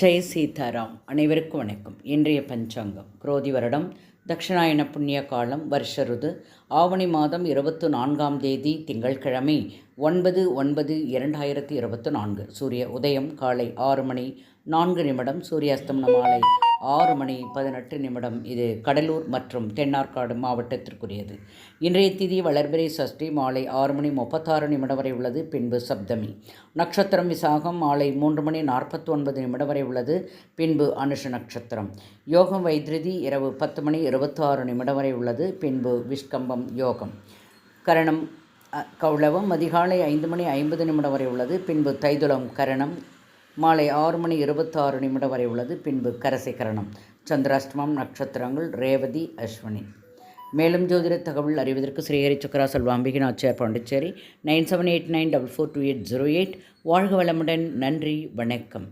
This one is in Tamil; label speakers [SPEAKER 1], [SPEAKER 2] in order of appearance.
[SPEAKER 1] ஜெய் சீதாராம். அனைவருக்கும் வணக்கம். இன்றைய பஞ்சாங்கம் குரோதி வருடம் தட்சிணாயன புண்ணிய காலம் வருஷ ருது ஆவணி மாதம் இருபத்து நான்காம் தேதி திங்கட்கிழமை ஒன்பது ஒன்பது இரண்டாயிரத்தி இருபத்து நான்கு. சூரிய உதயம் காலை ஆறு மணி நான்கு நிமிடம் சூரியாஸ்தமன மாலை ஆறு மணி பதினெட்டு நிமிடம் இது கடலூர் மற்றும் தென்னார்காடு மாவட்டத்திற்குரியது. இன்றைய திதி வளர்பிறை சஷ்டி மாலை ஆறு மணி முப்பத்தாறு நிமிடம் வரை உள்ளது. பின்பு சப்தமி. நட்சத்திரம் விசாகம் மாலை மூன்று மணி நாற்பத்தி ஒன்பது நிமிடம் வரை உள்ளது. பின்பு அனுஷ நட்சத்திரம். யோகம் வைத்திருதி இரவு பத்து மணி இருபத்தாறு நிமிடம் வரை உள்ளது. பின்பு விஷ்கம்பம் யோகம். கரணம் கௌளவம் அதிகாலை ஐந்து மணி ஐம்பது நிமிடம் வரை உள்ளது. பின்பு தைதுளம் கரணம் மாலை ஆறு மணி இருபத்தாறு நிமிடம் வரை உள்ளது. பின்பு கரசிகரணம். சந்திராஷ்டமம் நட்சத்திரங்கள் ரேவதி அஸ்வினி. மேலும் ஜோதிட தகவல் அறிவதற்கு Srihari Sukkara Selvambigai Nachiyar Pondicherry nine seven eight nine double four two eight zero eight. வாழ்க வளமுடன். நன்றி. வணக்கம்.